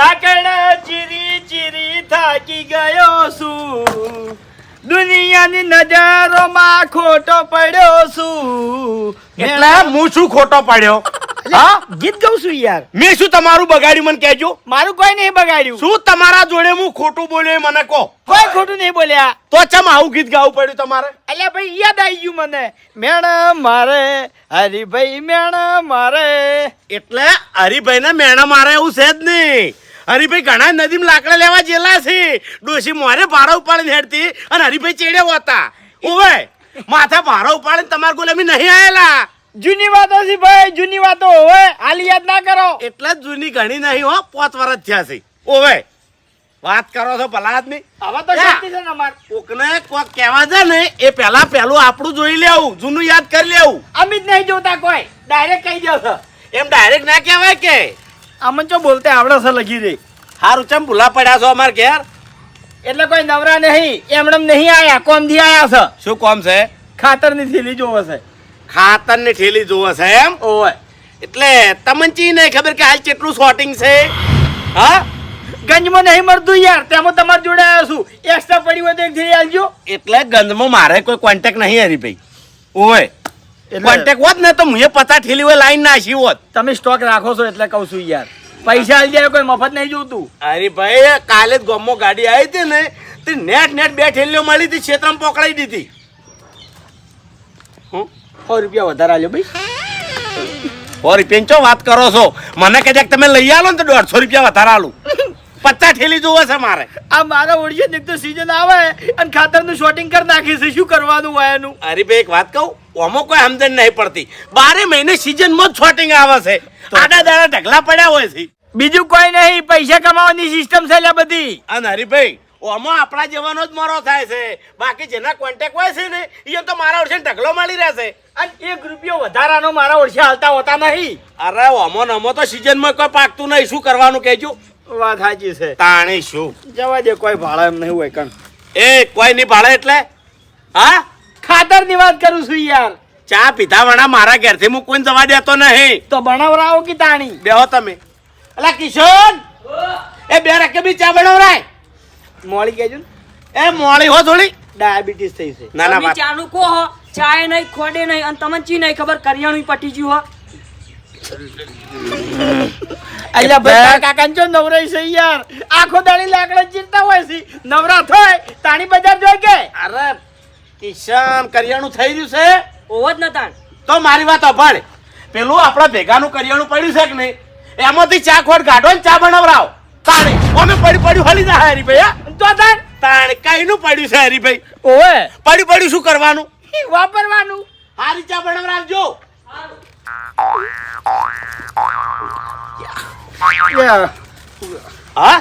લાકડા ચીરી ચીરી થાકી ગયો છું. દુનિયાની નજરોમાં ખોટો પડ્યો છું. એટલે હું શું ખોટો પડ્યો? હા? ગીત ગાઉં છું યાર. મેં શું તમારું બગાડ્યું મને કહેજો. મારું કોઈ નહીં બગાડ્યું. શું તમારા જોડે હું ખોટું બોલ્યો મને કહો. કોઈ ખોટું નહીં બોલ્યા. તો ચમ આવું ગીત ગાવું પડ્યું તમારે? અલ્યા ભાઈ યાદ આવી ગયું મને. મેણ મારે હરિભાઈ મેણ મારે. એટલે હરિભાઈ ને મેણ મારે એવું છે જ નહીં. હરિભાઈ ઘણા નદીમાં લાકડા લેવા જેલા છે. ડોશી મોરે ભાડા ઉપાડીને હેડતી અને હરિભાઈ ચેડ્યા હતા. ઓવે માથા ભાડા ઉપાડીને તમારા ગુલામી નહીં આયેલા. જૂની વાતો છે ભાઈ જૂની વાતો હોય હાલ યાદ ના કરો. એટલે જૂની ઘણી નહીં હો પોત વર્ષ થયા છે. ઓવે વાત કરો છો ભલા આદમી? હવે તો શાંતિ છે ને અમાર. કોકને કોક કહેવા છે ને એ પહેલા પહેલું આપણું જોઈ લેવું જૂનું યાદ કરી લેવું. અમિત જ નહીં જોતા કોઈ. ડાયરેક્ટ કહી દો એમ ડાયરેક્ટ ના કહેવાય કે? અમને જો બોલતે આવડે છે લખી દે. હારું ચમ ભૂલા પડ્યા છો અમાર ઘેર? એટલે કોઈ નવરા નહીં એમણે નહીં આયા કોમથી આયા છે? શું કોમ છે? ખાતરની થેલી જોવે છે. ખાતરની ઠેલી જોવે છે એમ? ઓય. એટલે તમને ચી નહીં ખબર કે હાલ કેટલું શોર્ટિંગ છે? હા? ગંજમાં નહીં મળતું યાર તેમાં તમારી જોડે આવ્યો છું. એક્સ્ટ્રા પડી હોય તો એક થેલી આલજો એટલે ગંજમાં મારે કોઈ કોન્ટેક નહીં હરીભાઈ. ઓય. એટલે કોન્ટેક હોત ને તો હું પચાસ ઠેલી હોય લાઈન નાખી હોત. તમે સ્ટોક રાખો છો એટલે કહું છું યાર. પૈસા આવી જાય કોઈ મફત નહીં જોતું. અરે ભાઈ કાલે જ ગમો ગાડી આવી હતી ને તે નેટ નેટ બે ઠેલીઓ મળી હતી ક્ષેત્રમાં પકડાઈ દીધી. હું સો રૂપિયા વધારે આલ્યો ભાઈ. સો રૂપિયા ચો વાત કરો છો? મને કદાચ તમે લઈ આવો ને તો દોઢસો રૂપિયા વધારે આલું. પચાસ ઠેલી જોવે છે મારે. આ મારા ઓળશે એક તો સીઝન આવે અને ખાતરનું શોટિંગ કરી નાખીશ શું કરવાનું હોય એનું? હરીભાઈ એક વાત કહું? ઓમાં કોઈ આમદન નહીં પડતી. બારે મહિને સિઝનમાં જ શોટિંગ આવે છે. આડા દાડા ઢગલા પડ્યા હોય છે. બીજું કોઈ નહીં પૈસા કમાવાની સિસ્ટમ છે એટલે બધી. અને હરીભાઈ ઓમાં આપણા જવાનો જ મારો થાય છે. બાકી જેના કોન્ટેક હોય છે ને એ તો મારા વર્ષે ઢગલો મળી રહેશે અને એક રૂપિયો વધારાનો મારા ઓળશે હાલતા હોતા નહીં. અરે ઓમો નમો તો સિઝનમાં કોઈ પાકતું નહીં. શું કરવાનું કહેજો? વાત સાચી છે. તાણી શું જવા દે કોઈ ભાડા એમ નહીં હોય કણ. એ કોઈ નહીં ભાડે એટલે? હા? ખાતરની વાત કરું છું યાર. ચા પીધા વણા મારા ઘેરથી હું કોઈ જવા દેતો નહીં. તો બનાવરાવો કે તાણી? બેહો તમે. અલા કિશોર એ બે રકબી ચા બનાવરાય. મોળી કહેજો એ મોળી હો થોડી. ડાયાબિટીસ થઈ છે. ના ના ચા નું ચાનું કહો હો, ચાય નહીં ખોડે નહીં અને તમને ચી નહીં ખબર? કરિયાણું પટી ગયું હો. અલ્યા બધા કાકાને જો નવરાઈ છે યાર. આખો દાડી લાકડા ચીરતા હોય છે. નવરા થાય તાણી બજાર જોઈ કે? અરે કિશન કરિયાણું થઈ રહ્યું છે? ઓવો જ નતા તો મારી વાત અભાળ પેલું આપણા ભેગાનું કરિયાણું પડ્યું છે કે નહીં? એમાંથી ચા ખોટ કાઢો ને ચા બનાવરાવ તાણે. અમે પડી પડ્યું હલી જા હરીભાઈ હા? તો તાણ. તાણે કઈનું પડ્યું છે હરીભાઈ ઓએ પડ્યું પડ્યું શું કરવાનું? વાપરવાનું. હારી ચા બનાવરાવજો. હા?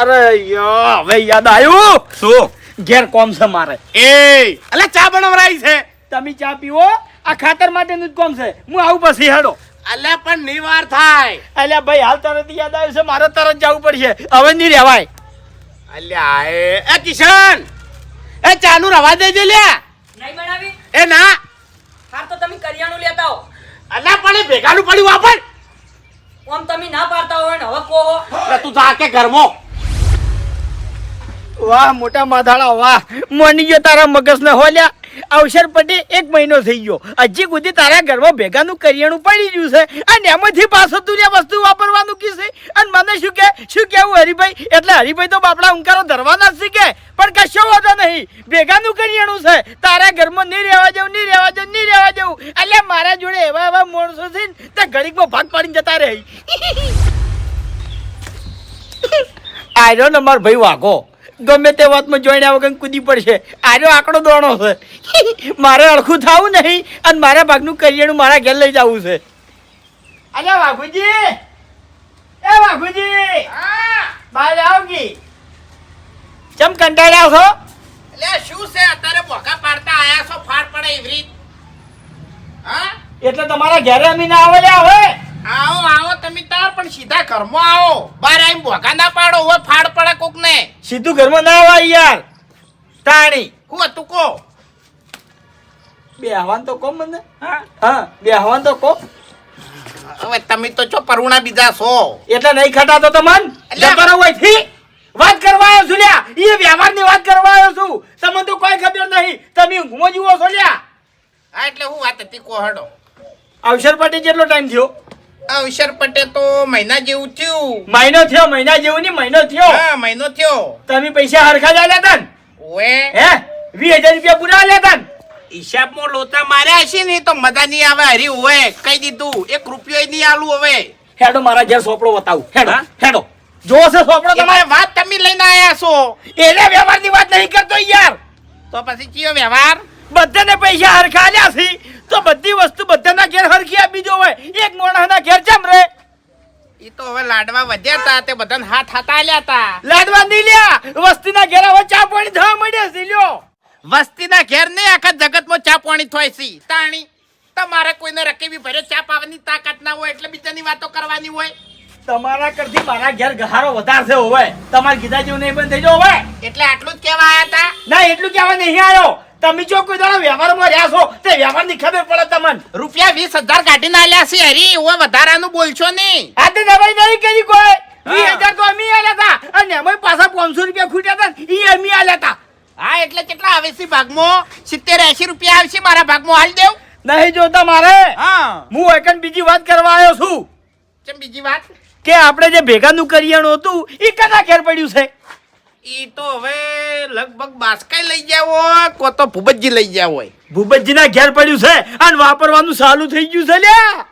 અરે યો હવે યાદ આવ્યું? શું? ઘેર કોમ છે મારે. એ! અલે ચા બનાવરાઈ છે. તમે ચા પીવો આ ખાતર માટેનું જ કોમ છે. હું આવું પછી હેડો. અલ્યા પણ નિવાર થાય. અલ્યા ભાઈ હાલ તરત યાદ આવ્યું છે મારે તરત જવું પડશે. હવે નહીં રહેવાય. અલ્યા એ એ કિશન! એ ચાનું રવા દેજે લ્યા નહીં બનાવી? એ ના. હાર તો તમે કરિયાણું લેતા હો. અલ્યા પણ એ ભેગાનું પડ્યું વાપર. ઓમ તમે ના પાડતા હોય ને હવે કોહો. તું જા કે ઘરમાં. વાહ, મોટા માથાળા વાહ. મોની ગયો તારા મગજને હોલ્યા. અવસર પટે એક મહિનો થઈ ગયો. હજી સુધી તારા ઘરમાં ભેગાનું કરિયાણું પડી ગયું છે અને એમાંથી પાછો તું વસ્તુ વાપરવાનું કીધે અને મને શું કે? શું કેવું હરિભાઈ? એટલે હરિભાઈ તો બાપડા ઉંકારો ધરવાના જ શીખે પણ કશો વાંધો નહીં. ભેગાનું કરિયાણું છે. તારા ઘરમાં નહીં રહેવા જવું નહીં રહેવા જવું નહીં રહેવા જવું એટલે મારા જોડે એવા એવા માણસો છે ને, તે ઘડીકમાં ભાગ પાડીને જતા રહી. આર્યો ને મારો ભાઈ વાઘો. ગમે તે વાતમાં જોઈને વગર કૂદી પડશે. આર્યો આંકડો દોણો છે. મારે અડખું થવું નહીં અને મારા ભાગનું કરિયાણું મારા ઘેર લઈ જવું છે. અરે વાઘુજી! એ વાઘુજી! બહાર આવ કી. ચમ કંટાળ્યા છો? એટલે શું છે? અત્યારે ભોગા પાડતા આયા છો? ફાડ પડે એવી રીત. હા? એટલે તમારા ઘેરે અમે ના આવેલા હવે આવો આવો તમે તાર પણ સીધા ઘરમાં આવો. બાર આવીને ભોગા ના પાડો હોય ફાડ પડે કોક ને સીધું ઘરમાં ના આવાય યાર. તાણી. હું હતું કો? બે હવાન તો કો મને. હા? બે હવાન તો કો હવે તમે તો છો પરુણા બીજા છો. એટલે નહીં ખટાતો તો મન જબર હોયથી વાત કરવા આવ્યો છું લ્યા. એ વ્યવહારની વાત કરવા આવ્યો છું. તમને તો કોઈ ખબર નહીં. તમે ઊંઘમાં જુઓ છો લ્યા. હા એટલે હું વાત હતી કોહડો અવસર પાટી કેટલો ટાઈમ થયો. અવસર પટે તો મહિના જેવું થયું. મહિનો થયો મહિના જેવું ની મહિનો થયો. હા મહિનો થયો. તમે પૈસા હરખા જ આલ્યા ઓએ. હે? વીસ હજાર રૂપિયા પૂરા આલ્યા તા ને? હિસાબમાં લોચા માર્યા હશે ને તો મજા નહીં આવે હરી ઓએ કહી દીધું. એક રૂપિયો નહીં આલું હવે. હેડો મારા ઘેર સોપડો બતાવું હેડો? હેડો. જો છે સોપડો તમારે તમારે? વાત તમે લઈને આયા છો. એને વ્યવહારની વાત નહીં કરતો યાર. તો પછી કયો વ્યવહાર? બધાને પૈસા હરખા આલ્યા છે. તો બધી વસ્તુ બધાના ઘેર હરખી આપી દો હોય. એક મોણાના ઘેર જેમ રે? એ તો હવે લાડવા વધ્યા હતા તે બધાને હાથ હાથ આલ્યા તા. લાડવા નહીં લ્યા. વસ્તીના ઘેર હવે ચા પાણી થવા માંડ્યા છે લ્યો. વસ્તીના ઘેર ને આખા જગતમાં ચા પાણી થાય છે. તાણી તમારે કોઈને રકેબી ભરે ચા પાવાની તાકાત ના હોય એટલે બીજાની વાતો કરવાની હોય. તમારા કરતી મારા ઘેર ગહારો વધારશે હોવે. તમારા કીધા જેવું નહીં બંધ થઈ જાવ હવે. એટલે આટલું જ કહેવા આવ્યા હતા ના એટલું કહેવા નહીં આવ્યો તમે જો કોઈ દાડો વ્યવહારમાં રહ્યા છો તે વ્યવહારની ખબર પડે તમને. રૂપિયા વીસ હજાર કાઢીને આલ્યા છે હરી એવો વધારાનું બોલશો નહીં. આ તો દવાઈ નહીં કરી કોઈ. વીસ હજાર તો અમે આલ્યા હતા. અને અમે પાછા પાંચસો રૂપિયા ખૂટ્યા હતા એ અમે આલ્યા હતા. હા એટલે કેટલા આવે છે ભાગમાં? સિત્તેર એસી રૂપિયા આવશે મારા ભાગમાં હાલ દેવ. નહીં જોતા મારે. હા. હું એકન બીજી વાત કરવા આવ્યો છું. કેમ બીજી વાત? કે આપણે જે ભેગાનું કરિયાણું હતું એ કદા ઘેર પડ્યું છે? ઈ તો હવે લગભગ બાસ્કાઈ લઈ ગયા હોય કો તો ભૂપતજી લઈ ગયા હોય. ભૂપતજીના ઘેર પડ્યું છે અને વાપરવાનું ચાલુ થઈ ગયું છે લ્યા.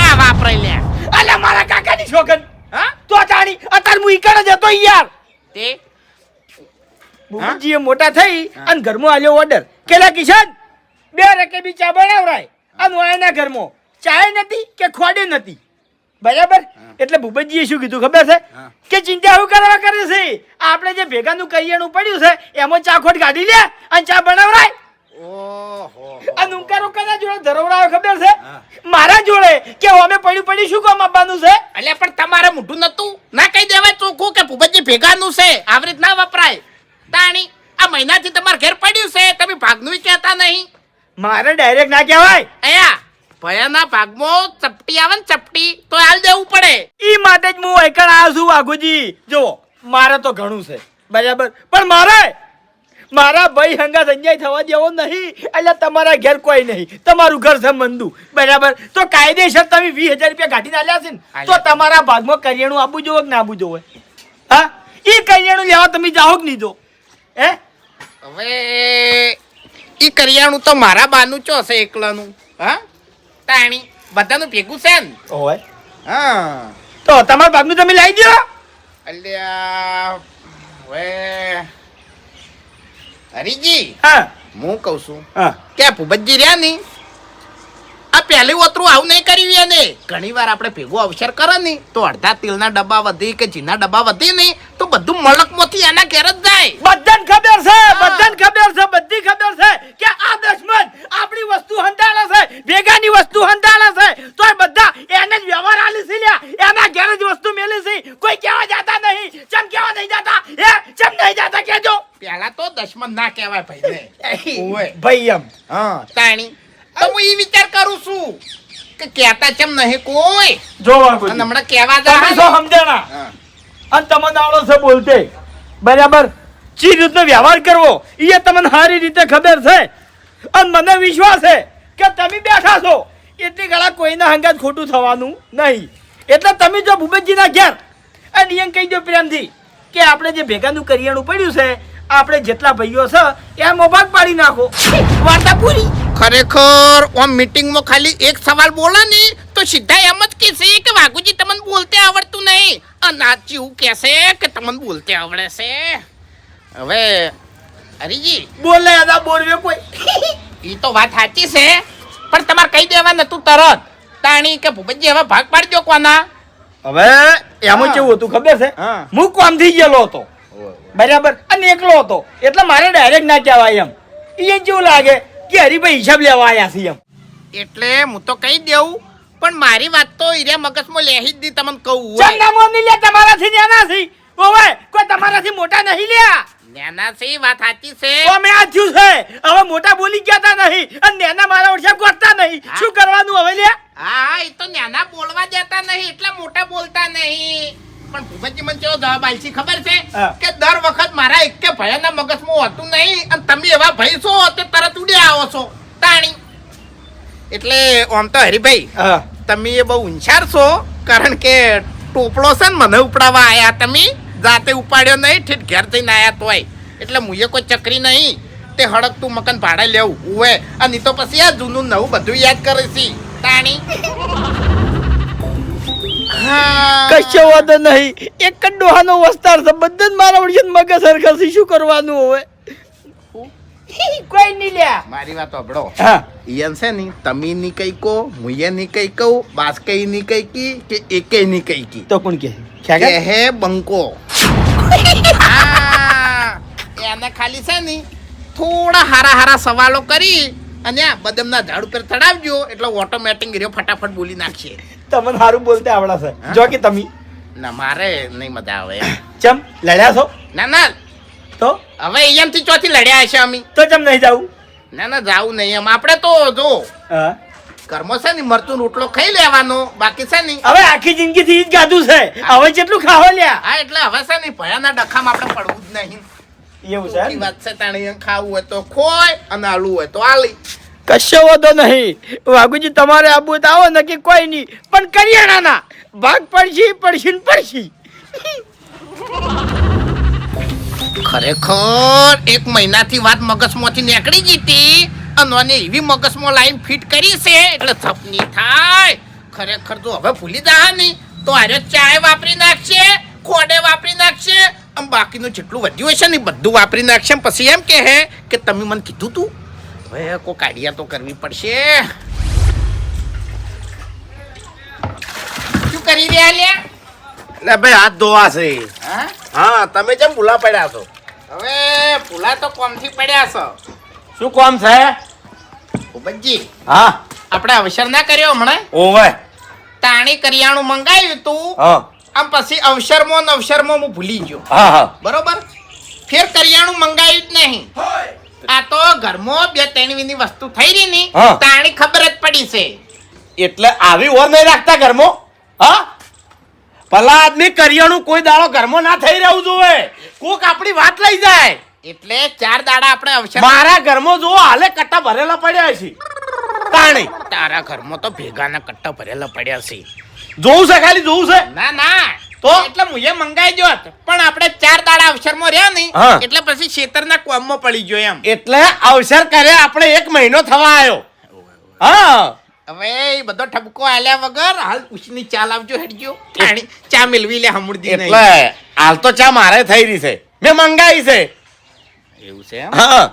આ વાપરાય લે અલ્યા મારા કાકાની છોકન હા? તો જાણી અત્યારે હું ઈકણ જ હતો યાર. તે? ભૂપતજીએ મોટા થઈ અને ઘરમાં આલ્યો ઓર્ડર કેલા કિશન? બે રકે બી ચા બનાવરાય. અને હું એના ઘરમાં. ચાય નથી કે ખોડે નથી બરાબર? એટલે ભૂપતજીએ શું કીધું ખબર છે? કે ચિંતા એવું કરવા કરે છે? આપણે જે ભેગાનું કરિયાણું પડ્યું છે એમાં ચા ખોટ કાઢી લે અને ચા બનાવરાય. ઓહો આ નુંકારો કના જોડે ધરવડાવે ખબર છે? મારા જોડે કે અમે પડ્યું પડી શું કામ આપવાનું છે? અલ્યા પણ તમારે મોઢું નતું ના કહી દેવાય ચોખ્ખું કે ભૂપતજી ભેગાનું છે. આવી રીત ના વપરાય. તાણી આ મહિનાથી તમારા ઘેર પડ્યું છે. તમે ભાગનું કહેતા નહીં. મારે ડાયરેક્ટ ના કહેવાય. અયા ભયાના ભાગમાં ચપટી આવે ને ચપટી તો હાલ દેવું પડે. ઈ માટે જ હું એકણ આવ્યો છું વાઘુજી. જો મારે તો ઘણું છે. બરાબર? પણ મારે મારા ભાઈ હંગાત અન્યાય થવા દેવો નહીં એટલે તમારા ઘેર કોઈ નહીં. તમારું ઘર છે મંદુ. બરાબર? તો કાયદેસર તમે વીસ હજાર રૂપિયા કાઢીને નાખ્યા છે ને તો તમારા ભાગમાં કરિયાણું આપવું જોવે કે ના આપવું જોવે હા? એ કરિયાણું લેવા તમે જાઓ કે નહીં જો? હે? હવે એ કરિયાણું તો મારા બાનું ચો છે એકલાનું હા? તાણી. બધાનું ભેગું છે ને ઓય. હા. તો તમારા ભાગનું તમે લાવી દો અલ્યા હવે હરીજી હા. હું કહું છું હા. કે આ ભૂપતજી રહ્યા ની આ પહેલી ઓતરું આવું નહીં કર્યું એને. ઘણી વાર આપણે ભેગો અવસર કરે ને તો અડધા તેલના ડબ્બા વધી કે જીના ડબ્બા વધી નહીં તો બધું મળકમાંથી એના ઘેર જ જાય. બધાને ખબર છે બધાને ખબર છે બધી ખબર છે કે આ દશમન આપણી વસ્તુ હંડાળે છે ભેગાની વસ્તુ હંડાળે છે. તો બધા એને જ વ્યવહાર આલી છે લ્યા. એના ઘેર જ વસ્તુ મેલી છે. કોઈ કહેવા જાતા નહીં. ચમ કહેવા નહીં જાતા? હે? ચમ નહીં જાતા? કેજો પેલા તો દશમન ના કહેવાય ઓવે. ભાઈ એમ. હા. તાણી. તો હું ઈ વિચાર કરું છું કે કહેતા ચમ નહીં કોઈ. જોવા અને હમણાં કહેવા તમે જાય. સમજણા. અને તમને આવડો છે બોલતે. બરાબર? ચી રીતનો વ્યવહાર કરવો? એ તમને સારી રીતે ખબર છે. અને મને વિશ્વાસ છે કે તમે બેઠા છો. એટલી ઘણા કોઈના હંગાત ખોટું થવાનું નહીં. એટલે તમે જો ભૂપતજીના ઘેર અને એમ કહી દો પ્રેમથી કે આપણે જે ભેગાનું કરિયાણું પડ્યું છે આપણે જેટલા ભાઈઓ છે એમ ભાગ પાડી નાખો. વાર્તા પૂરી. ખરેખર ઓમ મીટિંગમાં ખાલી એક સવાલ બોલે ને તો સીધા એમ જ કહેશે કે વાઘુજી તમને બોલતે આવડતું નહીં. અને આ હું કહેશે કે તમને બોલતે આવડે છે. હવે હરીજી. બોલે દાદા બોલવે કોઈ. એ તો વાત સાચી છે પણ તમારે કહી દેવા નતું તરત. તાણી કે ભૂપતજી હવે ભાગ પાડજો કોના? હવે એમાં કેવું હતું ખબર છે? હા. હું કોમથી ગયેલો હતો. બરાબર? અને એકલો હતો. એટલે મારે ડાયરેક્ટ ના કહેવાય એમ. એ કેવું લાગે? કે હરીભાઈ હિસાબ લેવા આવ્યા છે એમ. એટલે હું તો કહી દેવું પણ મારી વાત તો ઈરે મગજમાં લેહી જ દી તમને કહું. ચંદામો નહીં લે તમારાથી નાના છે. ઓવે કોઈ તમારાથી મોટા નહીં લ્યા નેના છે વાત સાચી છે. ઓ અમે આ થયું છે. હવે મોટા બોલી ગયા તા નહીં અને નેના મારા ઓછા કરતા નહીં. શું કરવાનું હવે લ્યા હા એ તો નાના બોલવા જતા નહીં એટલે મોટા બોલતા નહીં. પણ ભૂપતજી મને કેવો જવાબ આલશી ખબર છે? કે દર વખત મારા એકે ભયાના મગજમાં હોતું નહીં અને તમે એવા ભય છો તે તરત ઉડે આવો છો. તાણી. એટલે આમ તો હરીભાઈ તમે એ બહુ હુંશિયાર છો કારણ કે ટોપલો છે ને મને ઉપડાવવા આયા તમે. જાતે ઉપાડ્યો નહીં ઠીક ઘેર થઈને આયા તોય. એટલે મુએ કોઈ ચકરી નહીં. તે હડકતું મકાન ભાડે લેવું ઉવે. અને તો પછી આ જૂનું નવું બધું યાદ કરે છે. તાણી. કશો વાંધો નહીં. એક જ ડોહાનો વસ્તાર છે. બધા જ મારા વળી મગજ સરખા છે શું કરવાનું હવે? કોઈ નહીં લ્યા મારી વાત સાંભળો. હા. ઈયન છે ને તમે ની કઈ કો મુએ ની કઈ કહું બાસ્કઈ ની કઈ કી કે એકે ની કઈ કી. તો કોણ કે કે હે બંકો. હા, એને ખાલી છે ને થોડા હારા હારા સવાલો કરી અને આ બદામના ઝાડ ઉપર ચડાવજો એટલે ઓટોમેટિક રહ્યો ફટાફટ બોલી નાખશે. તમને સારું બોલતે આવડા છે? જો કે તમે. ના મારે નહીં મજા આવે. ચમ લડ્યા છો? ના ના. તો? હવે અહીંયાથી ચોથી લડ્યા હશે અમે. તો ચમ નહીં જાવું? ના ના જાવું નહીં એમ. આપણે તો જો કર્મો છે ને મરતું રોટલો ખાઈ લેવાનો બાકી છે ને. હવે આખી જિંદગી થી જ ગાધું છે. હવે જેટલું ખાવા લ્યા. હા એટલે હવે છે ને ભયાના ડખામાં આપણે પડવું જ નહીં. એવું છે વાત છે તાણી ખાવું હોય તો ખોય અને આલુ હોય તો આલી. કશો વધો નહીં. વાઘુજી તમારે આબુ તો આવો નક્કી કોઈ નહીં. પણ કરિયાણાના. ભાગ પડશી પડશી ને પડશી. ખરેખર એક મહિનાથી વાત મગજમાંથી નીકળી ગઈ હતી અને આને એવી મગજમાં લાઈન ફિટ કરી છે એટલે સપની થાય. ખરેખર તો હવે ભૂલી જા નહીં તો આરે ચાય વાપરી નાખશે. ખોડે વાપરી નાખશે? આમ બાકીનું જેટલું વધ્યું હશે ને બધું વાપરી નાખશે. પછી એમ કહે કે તમે મને કીધું તું. હવે કોઈ કાઢિયા તો કરવી પડશે. શું કરી રહ્યા લ્યા? એટલે ભાઈ હાથ ધોવા છે. હા? હા તમે જેમ ભૂલા પડ્યા છો. હવે ભૂલા તો કોમથી પડ્યા છો. શું કોમ છે? ભૂપતજી હા. આપણે અવસર ના કર્યો હમણાં? ઓવે. તાણી કરિયાણું મંગાવ્યું તું. હા. આમ પછી અવસરમાં ને અવસરમાં હું ભૂલી ગયો. હા હા. બરોબર? ફેર કરિયાણું મંગાવ્યું જ નહીં. આ તો ઘરમાં બે ત્રણ વીની વસ્તુ થઈ રહી ની હા. તાણી ખબર જ પડી છે. એટલે આવી ઓર નહીં રાખતા ઘરમાં? હા? ભલા આદમી કરિયાણું કોઈ દાડો ઘરમાં ના થઈ રહ્યું જોવે. કોક આપણી વાત લઈ જાય. એટલે ચાર દાડા આપણે અવસર મારા ઘરમાં જો હાલે કટ્ટા ભરેલા પડ્યા છે. તાણી. તારા ઘરમાં તો ભેગાના કટ્ટા ભરેલા પડ્યા છે. જોવું છે ખાલી જોવું છે? ના ના. તો? એટલે મુએ મંગાઈ જોત પણ આપણે ચાર દાડા અવસરમાં રહ્યા નહીં. એટલે પછી ખેતરના કોમમાં પડી ગયો એમ. એટલે અવસર કરે આપણે એક મહિનો થવા આવ્યો. હા. હવે બધો ઠપકો આલ્યા વગર હાલ ઉછની ચા લાવજો હેડજો. ચા મેળવી લે હમુરદી એટલે હાલ તો ચા મારે થઈ રહી છે. મેં મંગાવી છે. એવું છે એમ? હા.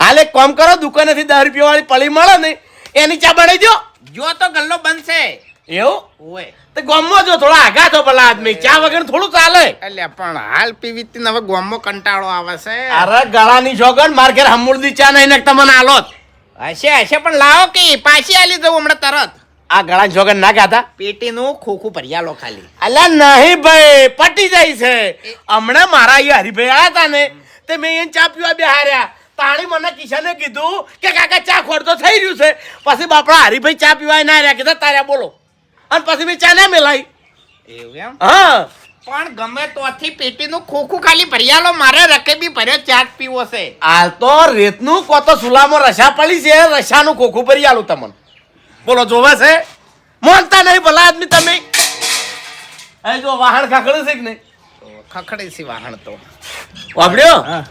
હાલ એક કામ કરો દુકાનેથી દસ રૂપિયા વાળી પડી મળે ને એની ચા બનાવી દો જો તો ગલ્લો બનશે એવું? ઓય. તો ગામમાં જો થોડા છો ભલા આદમી ચા વગર થોડું ચાલે. એટલે પણ હાલ પીવી તી હવે ગોમમાં કંટાળો આવે છે. અરે ગળાની છોકર માર ઘેર હમુરદી ચા નહીં નાખતા મને આલોત હશે હશે પણ લાવો કે પાછી આલી દઉં હમણાં તરત. આ ગળાની છોકર ના ગાતા પેટીનું ખોખું ભરિયાલો ખાલી. અલા નહીં ભાઈ પટી જાય છે. હમણાં મારા અહીંયા હરીભાઈ આવ્યા હતા ને તે મેં એને ચા પીવા બેહાર્યા. પાણી મને કિશને કીધું કે કાકા ચા ખોટ તો થઈ રહ્યું છે. પછી બાપડા હરીભાઈ ચા પીવાય ના રહ્યા. કીધા તાર્યા બોલો. અને પછી બી ચા ના મેલાઈ. એવું એમ? હા. પણ ગમે તોથી પેટીનું ખોખું ખાલી ભરિયાલો મારે રકેબી ભર્યો ચાટ પીવો છે. હાલ તો રેતનું કો તો સુલામો રસા પડી છે રસાનું ખોખું ભરિયાલું તમને. બોલો જોવે છે? મોનતા નહીં ભલા આદમી તમે. એ જો વાહન ખાખડ્યું છે કે નહીં? ખખડે છે વાહણ તો. વાપડ્યો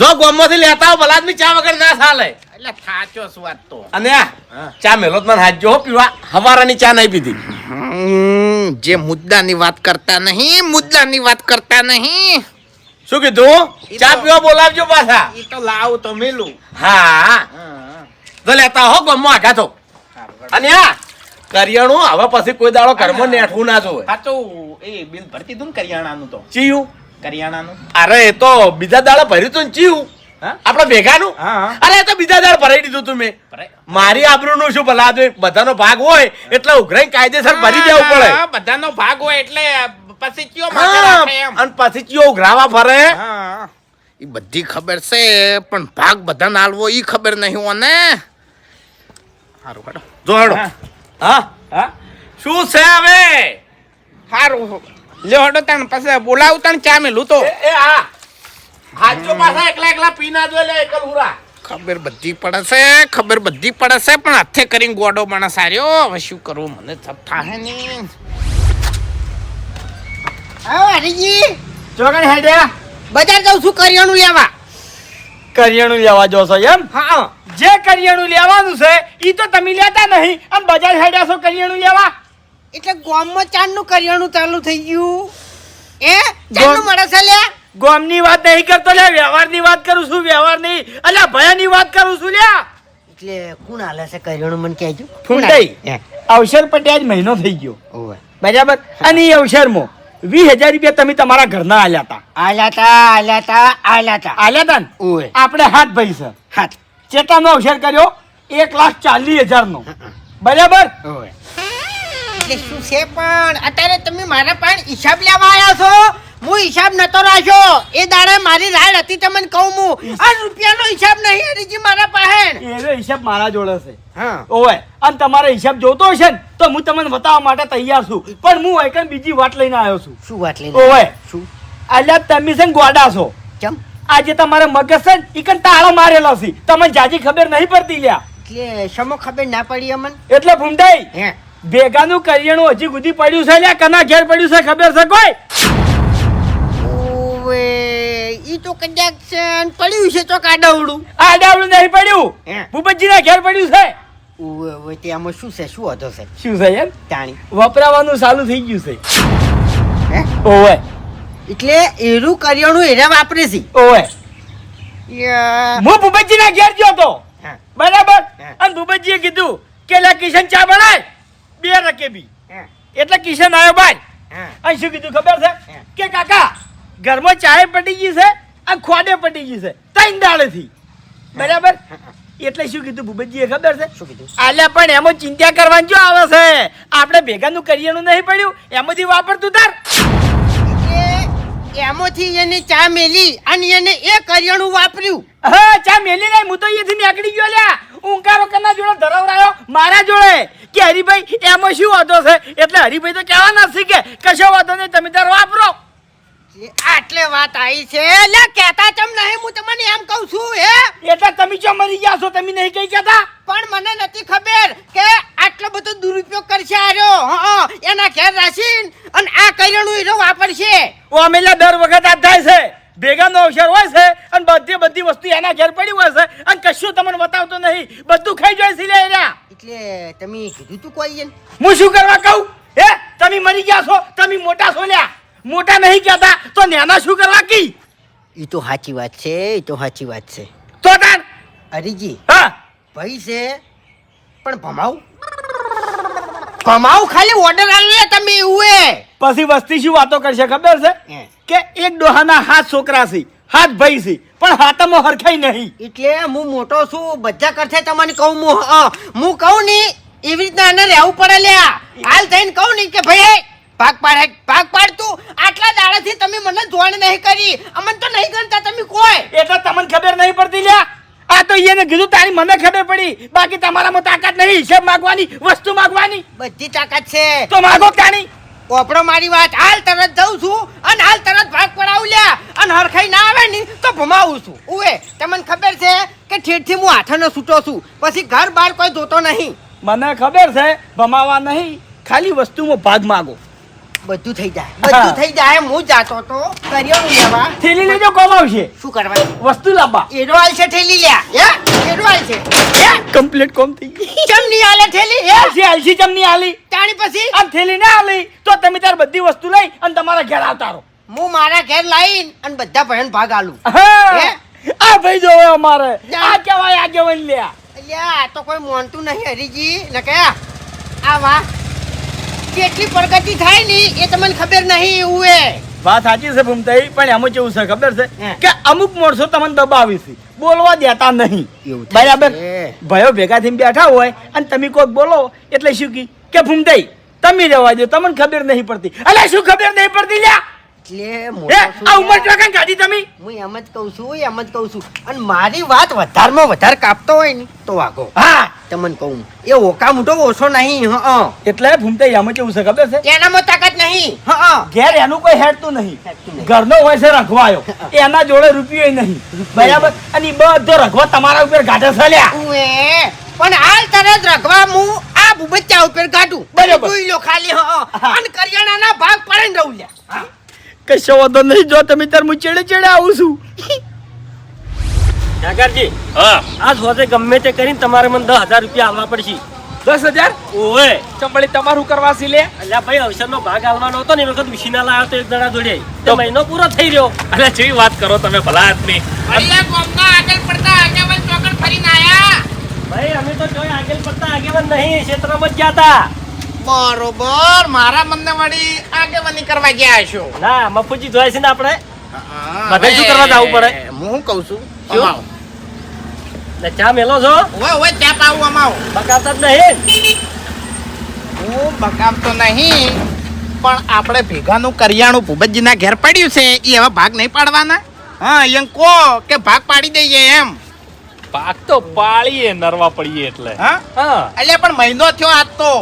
જો ગોમમાંથી લેતા આવો ભલા આદમી ચા વગર ના ચાલે. એટલે થાચો સ્વાદ તો. અને ચા મેલો મને હાથ જો પીવા. હવારાની ચા નહીં પીધી. જે મુદ્દાની વાત કરતા નહીં મુદ્દાની વાત કરતા નહીં. શું કીધું? ચા પીવા બોલાવજો પાછા. એ તો લાવ તો મેલું હા. તો લેતા હો ગમો આઘા તો. અને આ કરિયાણું હવે પછી કોઈ દાડો ને નેઠવું ના જોવે. સાચું એ બિલ ભરતી તું ને કરિયાણાનું તો. ચીયું? કરિયાણાનું? અરે એ તો બીજા દાડે ભર્યું તું ચીયું. હા? આપડે ભેગાનું? હા, હા. અરે એ તો બીજા દાડે ભરાઈ દીધું તું મેં. મારી આબરૂનું શું ભલા બધાનો ભાગ હોય એટલે ઉઘરાઈ કાયદેસર ભરી દેવું પડે. બધાનો ભાગ હોય એટલે પછી કયો માથે હા, રાખે એમ? અને પછી ચિયો ઉઘરાવા ફરે એ બધી ખબર છે પણ ભાગ બધાને આલવો ઈ ખબર નહીં ઓને હારું હારું જો હેડો. હા. હા? હા? શું છે હવે? સારું લ્યો હડો તાણ પાસે બોલાવું તાણ ચા મેલું તો એ એ હા હાચો પાછા એકલા એકલા પીના જો લે એકલ હુરા. ખબર બધી પડે છે ખબર બધી પડે છે પણ હાથે કરીને ગોડો માણસ આર્યો હવે શું કરવું મને થાહે નહીં. આવો હરીજી. જોગણ હેડ્યા? બજાર જાઉં છું કરિયાણું લેવા. કરિયાણું લેવા જોશો એમ? હા. જે કરિયાણું લેવાનું છે ઈ તો તમે લેતા નહીં. અને બજાર હેડ્યા છો કરિયાણું લેવા? એટલે ગામમાં ચાંદનું કરિયાણું ચાલુ થઈ ગયું. એ ચાંદનું મળે છે લે? ગોમની વાત નહીં કરતો લે વ્યવહારની વાત કરું છું વ્યવહારની. અલ્યા ભયાની વાત કરું છું લ્યા. એટલે કોણ હાલે છે કરિયાણું મને કહેજો. ફૂંડાઈ અવસર પટે આજ મહિનો થઈ ગયો. બરાબર? અને એ અવસરમાં વીસ હજાર રૂપિયા તમે તમારા ઘરના આલ્યા હતા આલ્યા હતા આલ્યા હતા આલ્યા હતા આલ્યા હતા ને આપણે હાથ ભાઈ છે હાથ. ચેતાનો અવસર કર્યો એક લાખ ચાલીસ હજાર નો બરાબર? શું છે પણ? અત્યારે તમે મારા પણ હિસાબ લેવા આવ્યા છો? હું હિસાબ નતો રાખ્યો. એ દાડે મારી રાડ હતી તમને કહું હું આ રૂપિયાનો હિસાબ નહીં હરીજી મારા પાસે. એનો હિસાબ મારા જોડે છે. હા. ઓવે અને તમારો હિસાબ જોતો હશે ને તો હું તમને બતાવવા માટે તૈયાર છું. પણ હું એક બીજી વાત લઈને આવ્યો છું. શું વાત લઈને ઓવે શું? અલ્યા તમે છે ગોડા છો. કેમ આજે તમારે મગજ છે ઈકન તાળો મારેલો છે. તમને જાજી ખબર નહીં પડતી લ્યા. એટલે શમો ખબર ના પડી અમન? એટલે ભૂંડાઈ હે. ભેગાનું કરિયાણું હજી સુધી પડ્યું છે લ્યા કના ઘેર પડ્યું છે ખબર છે કોઈ? ઓવે ઈ તો કદાચ પડ્યું છે તો કાડાવડું આડાવડું નહીં પડ્યું. ભૂપતજી ના ઘેર પડ્યું છે. ઓવે શું છે? શું હતો છે? શું છે યાર તાણી. વપરાવાનું ચાલુ થઈ ગયું છે. હે? ઓવે. એટલે એરું કરિયાણું એરા વાપરે છે. ઓવે. હું હું ભૂપતજીના ઘેર ગયો હતો. બરાબર. અને ભૂપતજીએ કીધું કે લે કિશન ચા બનાય. બે રકેબી. એટલે કિશન આવ્યો બાય અહીં અને શું કીધું ખબર છે? કે કાકા ઘરમાં ચાય પટી ગઈ છે આ ખોડે પટી ગઈ છે. ત્રણ દાડેથી. બરાબર? એટલે શું કીધું ભૂપતજીએ ખબર છે? શું કીધું? આલ્યા પણ એમાં ચિંતા કરવાની જો આવે છે? આપણે ભેગાનું કરિયાણું નહીં પડ્યું. એમાંથી વાપરતું તાર. એમાંથી એને ચા મેલી અને એને એ કરિયાણું વાપર્યું. હા ચા મેલી નહીં. હું તો અહીંયાથી નીકળી ગયો લ્યા ઊંકારો કના જોડે ધરાવરાયો. મારા જોડે. કે હરીભાઈ એમાં શું વાંધો છે? એટલે હરીભાઈ તો કહેવાના જ છે કે કશો વાંધો નહીં તમે તાર વાપરો. એટલે આટલે વાત આવી છે. એટલે કહેતા તમ નહીં હું તમને એમ કહું છું હે? એટલે તમે જો મરી ગયા છો? તમે નહીં કઈ કહેતા? પણ મને નથી ખબર કે આટલો બધો દુરુપયોગ કરશે આર્યો. હા એના ઘેર રાખીને અને આ કરિયાણું એનો વાપરશે ઓ અમેલા દર વખત આ થાય છે. ભેગાનો અવસર હોય છે અને બધી બધી વસ્તુ એના ઘેર પડી હોય છે અને કશું તમને બતાવતો નહીં. બધું ખાઈ જાય છે એટલે તમે કીધું તું કોઈ હું શું કરવા કહું? હે તમે મરી ગયા છો તમે મોટા છો લ્યા. મોટા નહીં કહેતા તો નાના શું કરવા કી? એ તો સાચી વાત છે એ તો સાચી વાત છે. તો તાર હરીજી હા. ભાઈ છે પણ ભમાવું? ભમાવું ખાલી ઓર્ડર આલે તમે એવું એ પછી વસ્તી શું વાતો કરશે ખબર છે? કે એક ડોહાના હાથ છોકરા છે હાથ ભાઈ છે પણ હાથમાં હરખાઈ નહીં. એટલે હું મોટો છું બધા કરશે તમને કહું હું હું કહું ની એવી રીતના એને રહેવું પડે લ્યા. હાલ થઈને કહું ની કે ભાઈ ભાગ પાડ હેડ, ભાગ પાડ તું આટલા દાડાથી તમે મને જોણ નહીં કરી. અમને તો નહીં ગણતા તમે કોઈ. એટલે તમને ખબર નહીં પડતી લ્યા. આ તો એને કીધું તારી મને ખબર પડી. બાકી તમારામાં તાકાત નહીં હિસાબ માંગવાની વસ્તુ માંગવાની. બધી તાકાત છે. તો માગો તાણી. કોપડો મારી વાત. હાલ તરત જઉં છું અને હાલ તરત ભાગ પડાવું લ્યા. અને હરખાઈ ના આવે ને તો ભમાવું છું. ઉવે તમને ખબર છે કે ઠેઠથી હું હાથનો છૂટો છું. પછી ઘર બહાર કોઈ જોતો નહીં. મને ખબર છે ભમાવા નહીં. ખાલી વસ્તુમાં ભાગ માગો. બધું થઈ જાય. બધું થઈ જાય હું જાતો તો. કરિયાણું લેવા. થેલી લેજો કોમ આવશે. શું કરવા વસ્તુ લાવવા એનો હાલ છે થેલી લ્યા. હે? એનો હાલ છે. હે? કમ્પ્લીટ કોમ થઈ ગઈ. કેમ નહીં આલે થેલી? હે? આલસી આલસી ચમની આલી તાણી પછી? આમ થેલી ના આલી તો તમે તાર બધી વસ્તુ લઈ અને તમારા ઘેર આવતા રહો હું મારા ઘેર લાવીને અને બધા ભાઈઓને ભાગ આલું. હે? આ ભાઈ જોવે અમારે. આ કેવાય આગેવાન લ્યા. લ્યા આ તો કોઈ મોનતું નહીં હરીજી. ને કયા આ વાહ. કેટલી પ્રગતિ થાય ને એ તમને ખબર નહીં એવું એ. વાત સાચી છે ભૂમતાઈ પણ એમાં કેવું છે ખબર છે? કે અમુક માણસો તમને દબાવી છે. બોલવા દેતા નહીં. બરાબર? ભયો ભાઈઓ ભેગા થઈને બેઠા હોય અને તમે કોઈક બોલો એટલે શું કી? કે ભૂમતાઈ તમે રહેવા દો તમને ખબર નહીં પડતી. અલે શું ખબર નહીં પડતી લ્યા? એટલે એ મોટો છું આ ઉંમર કાઢી તમે? હું એમ જ કહું છું એમ જ કહું છું. અને મારી વાત વધારમાં વધારે કાપતો હોય ને તો વાગો. હા. તમને કહું એ ઓકા મોટો ઓછો નહીં હ એટલે ભૂમતે આમાં કેવું છે ખબર છે? એનામાં તાકાત નહીં. હ ઘેર એનું કોઈ હેડતું નહીં. ઘરનો હોય છે રખવાયો એના જોડે રૂપિયો નહીં. બરાબર? અને ઈ બધો રખવા તમારા ઉપર ગાઢે સલ્યા ઉએ, પણ હાલ તરત રખવા હું આ ભૂબચ્ચા ઉપર કાઢું બરાબર. જોઈ લો ખાલી હ અને કરિયાણાના ભાગ પડે રહું લ્યા. કશો વાંધો નહીં જો તમે તાર હું ચેડે ચેડે આવું છું. નાગરજી આ હોતે ગમે તે કરીને તમારે મને દસ હજાર રૂપિયા આલવા પડશે. દસ હજાર? ઓવે. ચંપડી તમારું કરવા છે લે. અલ્યા ભાઈ અવસરનો ભાગ આલવાનો હતો ને એ વખત ઉછીના લાવ્યો તો એક જણા જોડે. તો મહિનો પૂરો થઈ રહ્યો. અરે જેવી વાત કરો તમે ભલા આદમી. અલ્યા ગોમના આગળ પડતા આગેવાન ચોકડ ફરીને આયા. ભાઈ અમે તો જોઈ આગળ પડતા આગેવાન નહીં ક્ષેત્રમાં જ ગયા હતા. બરોબર. મારા મનને વળી આગેવાની કરવા ગયા છો ના મફુજી જોઈ છે ને આપણે? બધાય શું કરવા જવું પડે? હું શું કહું છું? ને ચા મેલો છો? ઓય ઓય ચા પાવું અમાવ. બકાતા જ નહીં. હું બકાવતો નહીં પણ આપણે ભેગાનું કરિયાણું ભૂપતજીના ઘેર પડ્યું છે એ હવે ભાગ નહીં પાડવાના? હા એમ કહો કે ભાગ પાડી દઈએ એમ? ભાગ તો પાળીએ નરવા પડીએ એટલે. હા? હા. અલ્યા પણ મહિનો થયો આજ તો.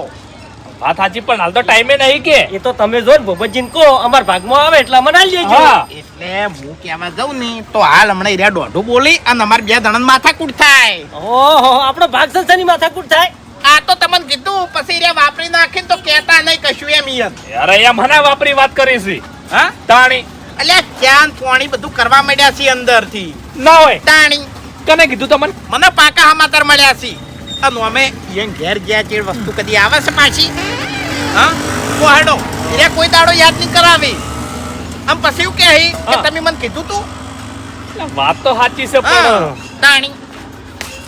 વાત સાચી પણ હાલ તો ટાઈમે નહીં કે. એ તો તમે જો ને ભોપતજીને કહો અમાર ભાગમાં આવે એટલે મને આલી દેજો એટલે હું કહેવા જાઉં ને તો હાલ હમણાં ઈરા દોઢું બોલી અને અમારે બે જણા માથાકૂટ થાય. ઓહો આપણો ભાગ સંસ્થાની માથાકૂટ થાય? આ તો તમને કીધું પછી રે વાપરી નાખીને તો કહેતા નહીં કશું એમ ઈયન અરે એમ મને વાપરી વાત કરી છે. હા? તાણી. અલ્યા ક્યાં પાણી બધું કરવા માંડ્યા છે અંદરથી? ના હોય. તાણી. કને કીધું તમને? મને પાકા સમાચાર મળ્યા છે. અને અમે એમ ઘેર ગયા છે વસ્તુ કદી આવે છે પાછી? હા? કો એ કોઈ દાડો યાદ નહીં કરાવી. આમ પછી એવું કહે કે તમે મને કીધું તું? વાત તો સાચી છે પણ તાણી.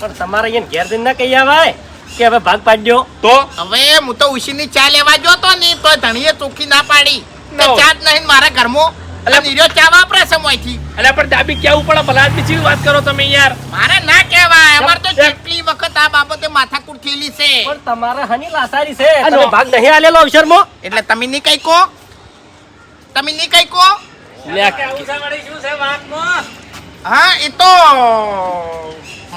પણ તમારે અહીંયા ઘેર જઈને ના કહી આવાય કે હવે ભાગ પાડજો તો? હવે હું તો ઉશીની ચા લેવા જોતો ને તો ધણીએ ચોખ્ખી ના પાડી. ચા જ નહીં મારા ઘરમાં. એટલે નીરો ચા વાપરે છે મોંથી એટલે પણ દાબી કેવું પડે ભલા બીજી વાત કરો તમે યાર? મારે ના કહેવાય. અમાર તો જેટલી વખત આ બાબતે માથાકૂટ થયેલી છે. પણ તમારા હની લાસારી છે. તમે ભાગ નહીં આલેલો અવસરમો એટલે તમે ની કઈ કહો? તમે ની કઈ વાતમાં? હા એ તો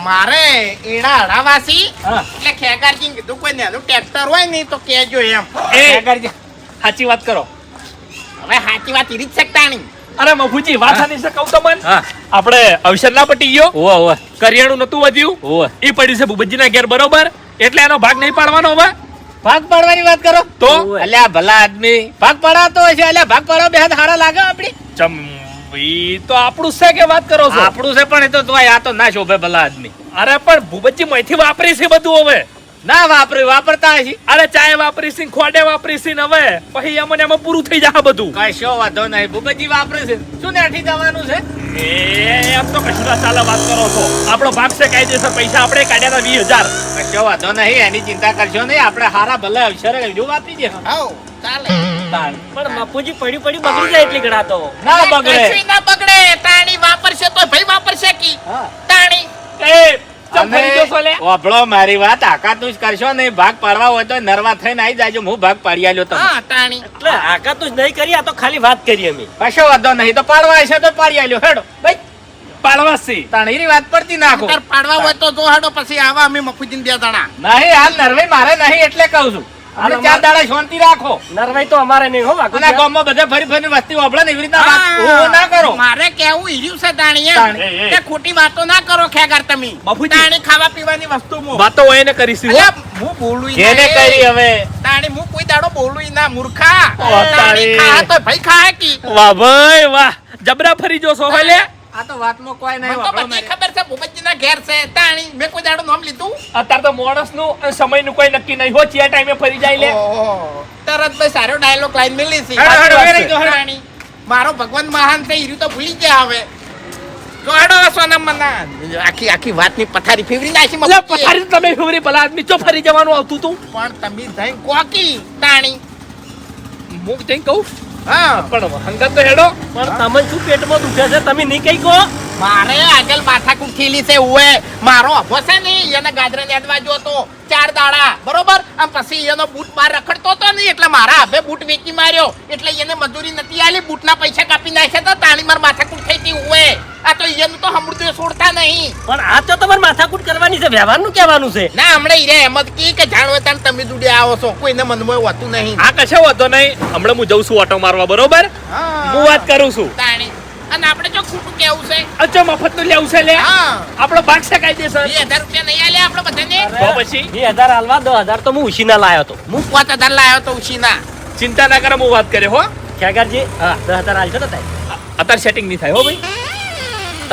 મારે એડા હડાવાસી એટલે ખેગારજી કીધું કોઈ નાનું ટ્રેક્ટર હોય ને તો કેજો એમ. એ સાચી વાત કરો. હવે સાચી વાત ઈરી જ શકતા નહીં અરે મફુજી વાત સાચી છે કહું તમને? આપણે અવસર ના પટી ગયો. ઓવા ઓવા. કરિયાણું નતું વધ્યું. ઓવા. એ પડ્યું છે ભૂપતજીના ઘેર બરોબર? એટલે એનો ભાગ નહીં પાડવાનો હવે. ભાગ પાડવાની વાત કરો? તો? અલ્યા ભલા આદમી. ભાગ પાડાતો હોય છે અલ્યા ભાગ પાડવા બે હાથ હારા લાગે આપડી ચમ ઈ તો આપણું છે કે વાત કરો છો? આપણું છે પણ એ તો તોય આ તો ના શોભે ભલા આદમી. અરે પણ ભૂપતજી મયથી વાપરી છે બધું હવે. ના વાપરે વાપરતા હશે? અરે ચાય વાપરી છે ખોડે વાપરી સિંહ હવે. પછી અમને એમાં પૂરું થઈ જાય બધું. કશો વાંધો નહીં ભૂપતજી વાપરે છે. શું નેઠી જવાનું છે? એ એમ તો કશું ચાલે વાત કરો છો. આપણો ભાગ છે કાયદેસર પૈસા આપણે કાઢ્યા હતા વીસ હજાર. કશો વાંધો નહીં એની ચિંતા કરશો નહીં આપણે હારા ભલે અવસરે જો વાપરી દે. હઉ ચાલે. પણ બાપુજી પડી પડી બગડી જાય એટલી ગણા તો. ના બગડે. ના બગડે. તાણી વાપરશે તો ભાઈ વાપરશે કી? તાણી. એ મારી વાત આકાતું જ કરશો નહીં ભાગ પાડવા હોય તો નરવા થઈને આવી જાજો હું ભાગ પાડી આલ્યો તમે એટલે આકા નું જ નહીં કરી આ તો ખાલી વાત કરી અમે. કશો વાંધો નહીં તો પાડવા હશે તો પાડી આલ્યો હેડો. ભાઈ પાડવાસી. તાણીની વાત પડતી નાખો. પાડવા હોય તો જો હેડો પછી આવા અમે મફુજીને બે જણા. નહીં હાલ નરવે મારે નહીં એટલે કહું છું. આપણે ચાર દાડા શાંતિ રાખો. નરવાઈ તો અમારે નહીં હો અને આ ગામમાં બધે ફરી ફરી વસ્તી ઓબળે ને એવી રીતના વાત હા. ના કરો. મારે કેવું ઈર્યું છે તાણી એમ તાણી. એ, એ. કે ખોટી વાતો ના કરો ખેગર તમે. બાપુજી. તાણી ખાવા પીવાની વસ્તુમાં વાતો હોય ને કરીશું હો. હું બોલું એને કરી હવે. તાણી હું કોઈ દાડો બોલું ના મૂર્ખા. દાણી ખા તો ભાઈ ખા કી? વાહ ભાઈ વાહ. જબરા ફરી જોશો હોય લે. આ તો વાતમાં કોઈ નહીં વાપરો મને ખબર છે ભૂપતજીના ઘેર છે તાણી. મેં કોઈ દાડો નામ લીધું? અત્યારે તો માણસનું સમયનું કોઈ નક્કી નહીં હો ચિયા ટાઈમે ફરી જાય લે. તરત ભાઈ સારો ડાયલોગ લાઈન મેલી છે. મારો ભગવાન મહાન છે ઈર્યું તો ભૂલી ગયા હવે. ગોડો હેડો સોનમ મના. આખી આખી વાતની પથારી ફેવરી નાખી પથારી તમે ફેવરી ભલા આદમી ચો ફરી જવાનું આવતું તું? પણ તમે જઈને કોકી તાણી. મુખ જઈને કહું? હા. પણ હંગત તો હેડો. પણ તમને શું પેટમાં દુખે છે? તમે નહીં કઈ કહો. મારે આગળ માથા થયેલી છે ઉએ મારો અભો છે ને એને ગાજરે નેદવા જો તો ચાર દાડા. બરોબર? આમ પછી એનો બૂટ બહાર રખડતો હતો ને એટલે મારા હવે બૂટ વેચી માર્યો. એટલે એને મજૂરી નથી આલી બૂટના પૈસા કાપી નાખ્યા તો તાણી માર માથાકૂટ થઈ હતી ઉએ આ તો એનું તો હમૃત્યુ છોડતા નહીં. પણ આ તો તમારે માથાકૂટ કરવાની છે વ્યવહારનું કહેવાનું છે. ના હમણાં ઈરે એમ જ કી કે જાણો તાન તમે જોડે આવો છો કોઈને મનમાં હોતું નહીં. આ કશે હોતો નહીં. હમણાં હું જઉં છું ઓટો મારવા બરોબર? હું. વાત કરું છું. તાણી. અને આપણે જો ખોટું કેવું છે? અચ્છા મફતનું લેવું છે લે? હા. આપણો ભાગ છે કાયદેસર બે હજાર રૂપિયા નહીં આલે આપણે બધાને? તો પછી? 2000 હાલવા દસ હજાર તો હું ઉશીના લાયો હતો હું પાંચ લાયો લાવ્યો તો ઉશીના. ચિંતા ના કરે હું વાત કરે હો. ખેગારજી હા દસ હજાર હાલશો ને તાઈ. અત્યારે સેટિંગ નહીં થાય હો ભાઈ.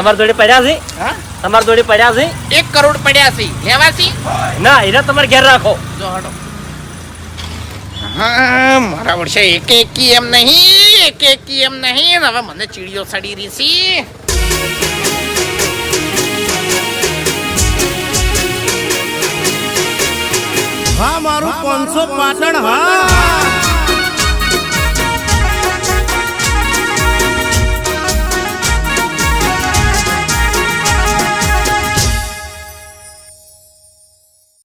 તમારી જોડે પડ્યા છે? હા? તમારી જોડે પડ્યા છે? એક કરોડ પડ્યા છે. લેવા છે ના એના તમારે ઘેર રાખો. જો હડો હા મારા વર્ષે એક એકી એમ નહીં એક એકી એમ નહીં. હવે મને ચીડીઓ સડી રહી છે. હા મારું પાંચસો પાટણ હા.